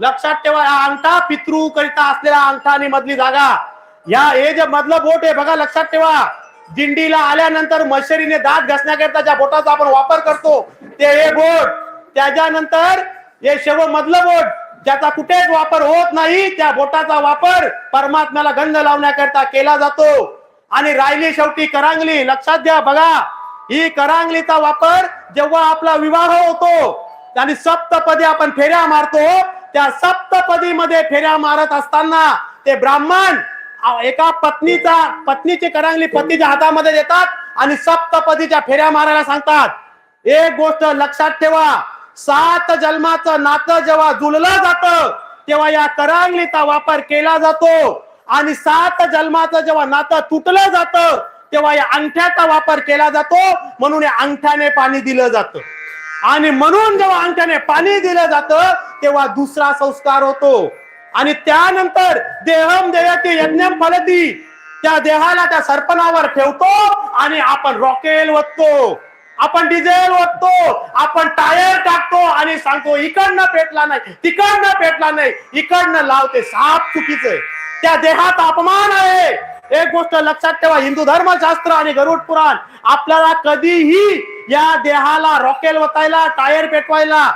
लक्षात ठेवा हा अंगठा पितृ करिता असलेला अंगठा आणि मधली जागा. या हे जे मधलं बोट आहे बघा लक्षात ठेवा. दिंडीला आल्यानंतर मशरीने दात घासण्याकरिता ज्या बोटाचा आपण वापर करतो ते हे बोट. त्याच्यानंतर हे शेव मधलं बोट ज्याचा कुठेच वापर होत नाही त्या बोटाचा वापर परमात्म्याला गंध लावण्याकरता केला जातो. आणि राहिली शेवटी करांगली. लक्षात घ्या बघा. ही करांगलीचा वापर जेव्हा आपला विवाह होतो आणि सप्तपदी आपण फेऱ्या मारतो त्या सप्तपदी मध्ये फेऱ्या मारत असताना ते ब्राह्मण एका पत्नीचा पत्नीची करांगली पतीच्या हातामध्ये देतात आणि सप्तपदीच्या फेऱ्या मारायला सांगतात. एक गोष्ट लक्षात ठेवा सात जन्माचं नातं जेव्हा जुळलं जातं तेव्हा या करांगलीचा वापर केला जातो. आणि सात जन्माचं जेव्हा नातं तुटलं जातं तेव्हा या अंगठ्याचा वापर केला जातो म्हणून या अंगठ्याने पाणी दिलं जातं. आणि म्हणून जेव्हा अंगठ्याने पाणी दिलं जातं तेव्हा दुसरा संस्कार होतो. आणि त्यानंतर देहम देयती यज्ञ फलती. त्या देहाला त्या सर्पणावर ठेवतो आणि आपण रॉकेल ओततो. आपण डिझेल ओततो. आपण टायर टाकतो आणि सांगतो इकडनं पेटला नाही तिकडनं पेटला नाही इकडनं लावते साप चुकीचं त्या देहात अपमान आहे. एक गोष्ट लक्षात ठेवा हिंदू धर्मशास्त्र आणि गरुड पुराण आपल्याला कधीही या देहाला रॉकेल वतायला टायर पेटवायला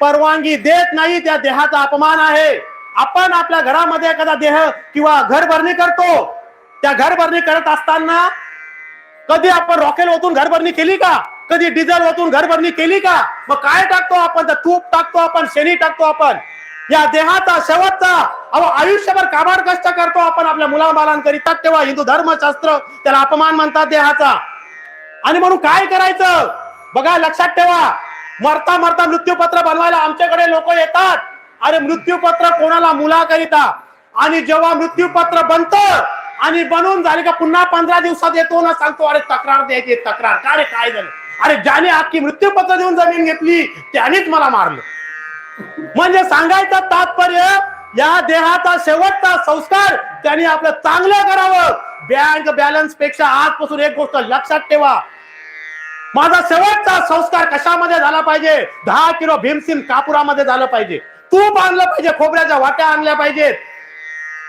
परवानगी देत नाही त्या देहाचा अपमान आहे. आपण आपल्या घरामध्ये एखादा देह किंवा घर भरणी करतो. त्या घर भरणी करत असताना कधी आपण रॉकेल ओतून घरभरणी केली का? कधी डिझेल ओतून घरभरणी केली का? मग काय टाकतो आपण? तर तूप टाकतो आपण शेणी टाकतो आपण. या देहाचा शेवटचा अहो आयुष्यभर काबाड कष्ट करतो आपण आपल्या मुलाबालांकरिता तेव्हा हिंदू धर्मशास्त्र त्याला अपमान म्हणतात देहाचा. आणि म्हणून काय करायचं? बघा लक्षात ठेवा. मरता मरता मृत्यूपत्र बनवायला आमच्याकडे लोक येतात. अरे मृत्यूपत्र कोणाला मुलाकरिता? आणि जेव्हा मृत्यूपत्र बनतं आणि बनून झाले का पुन्हा पंधरा दिवसात येतो ना सांगतो अरे तक्रार द्यायची तक्रार. का रे काय झालं? अरे ज्याने आखी मृत्यूपत्र देऊन जमीन घेतली त्यानेच मला मारलं. म्हणजे सांगायचं तात्पर्य या देहाचा शेवटचा संस्कार त्यांनी आपलं चांगलं करावं. बँक बॅलन्सपेक्षा आजपासून एक गोष्ट लक्षात ठेवा. माझा शेवटचा संस्कार कशामध्ये झाला पाहिजे? दहा किलो भीमसिन कापुरामध्ये झालं पाहिजे. तूप आणलं पाहिजे खोबऱ्याच्या वाट्या आणल्या पाहिजेत.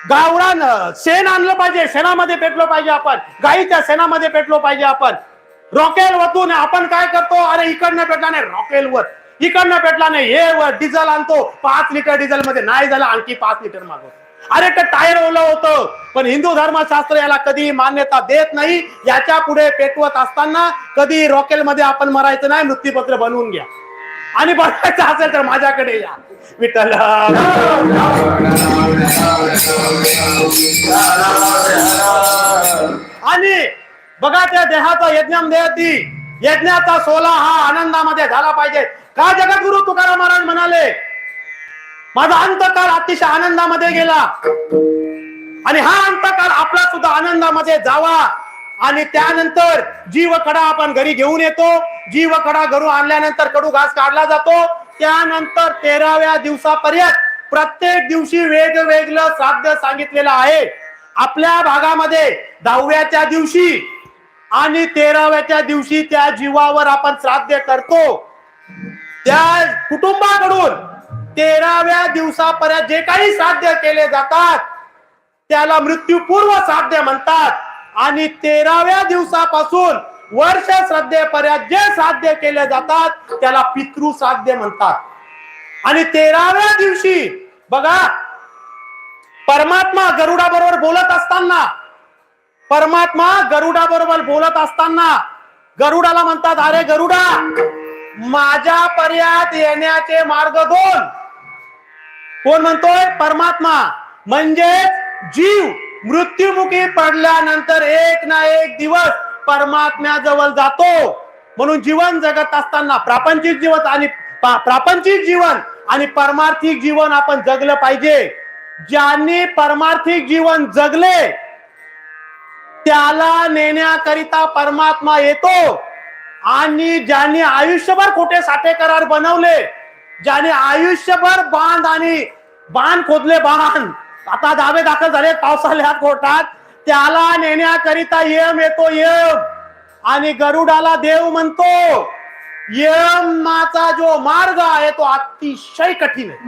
गावरान शेण आणलं पाहिजे शेणामध्ये पेटलो पाहिजे आपण. गाईच्या शेणामध्ये पेटलो पाहिजे आपण. रॉकेल वतून आपण काय करतो? अरे इकडनं पेटला नाही रॉकेल वर इकडनं पेटला नाही हे वर डिझेल आणतो. पाच लिटर डिझेल मध्ये नाही झालं आणखी पाच लिटर मागवतो. अरे ते टायर ओलं होतं. पण हिंदू धर्मशास्त्र याला कधी मान्यता देत नाही. याच्यापुढे पेटवत असताना कधी रॉकेल मध्ये आपण मरायचं नाही मृत्यूपत्र बनवून घ्या. आणि बघायचं असेल तर माझ्याकडे या. विठ्ठल. आणि बघा त्या देहाचा यज्ञम देहती. यज्ञाचा सोला हा आनंदामध्ये झाला पाहिजे. का जगद्गुरु तुकाराम महाराज म्हणाले माझा अंतकाळ अतिशय आनंदामध्ये गेला. आणि हा अंतकाळ आपला सुद्धा आनंदामध्ये जावा. आणि त्यानंतर जीव कडा आपण घरी घेऊन येतो. जीव कडा घरून आणल्यानंतर कडू घास काढला जातो. त्यानंतर तेराव्या दिवसापर्यंत प्रत्येक दिवशी वेगवेगळं श्राद्ध सांगितलेलं आहे. आपल्या भागामध्ये दहाव्याच्या दिवशी आणि तेराव्याच्या दिवशी त्या जीवावर आपण श्राद्ध करतो. त्या कुटुंबाकडून तेराव्या दिवसापर्यंत जे काही साध्य केले जातात त्याला मृत्यूपूर्व साध्य म्हणतात. आणि तेराव्या दिवसापासून वर्ष श्रद्धेपर्यंत जे साध्य केले जातात त्याला पितृ साध्य म्हणतात. आणि तेराव्या दिवशी बघा परमात्मा गरुडा बरोबर बोलत असताना परमात्मा गरुडाबरोबर बोलत असताना गरुडाला म्हणतात अरे गरुडा माझ्या पर्यात येण्याचे मार्ग दोन. कोण म्हणतोय? परमात्मा. म्हणजे जीव. मृत्युमुखी पडल्यानंतर एक ना एक दिवस परमात्म्याजवळ जातो. म्हणून जीवन जगत असताना प्रापंचिक जीवन आणि प्रापंचिक जीवन आणि परमार्थिक जीवन आपण जगलं पाहिजे. ज्यांनी परमार्थिक जीवन जगले त्याला नेण्याकरिता परमात्मा येतो. आणि ज्यांनी आयुष्यभर खोटे साठे करार बनवले ज्याने आयुष्यभर बांध आणि बाण खोदले बाण. आता दावे दाखल झाले पावसाळ्यात कोर्टात. त्याला नेण्याकरिता यम येतो यम. आणि गरुडाला देव म्हणतो यमाचा जो मार्ग आहे तो अतिशय कठीण आहे.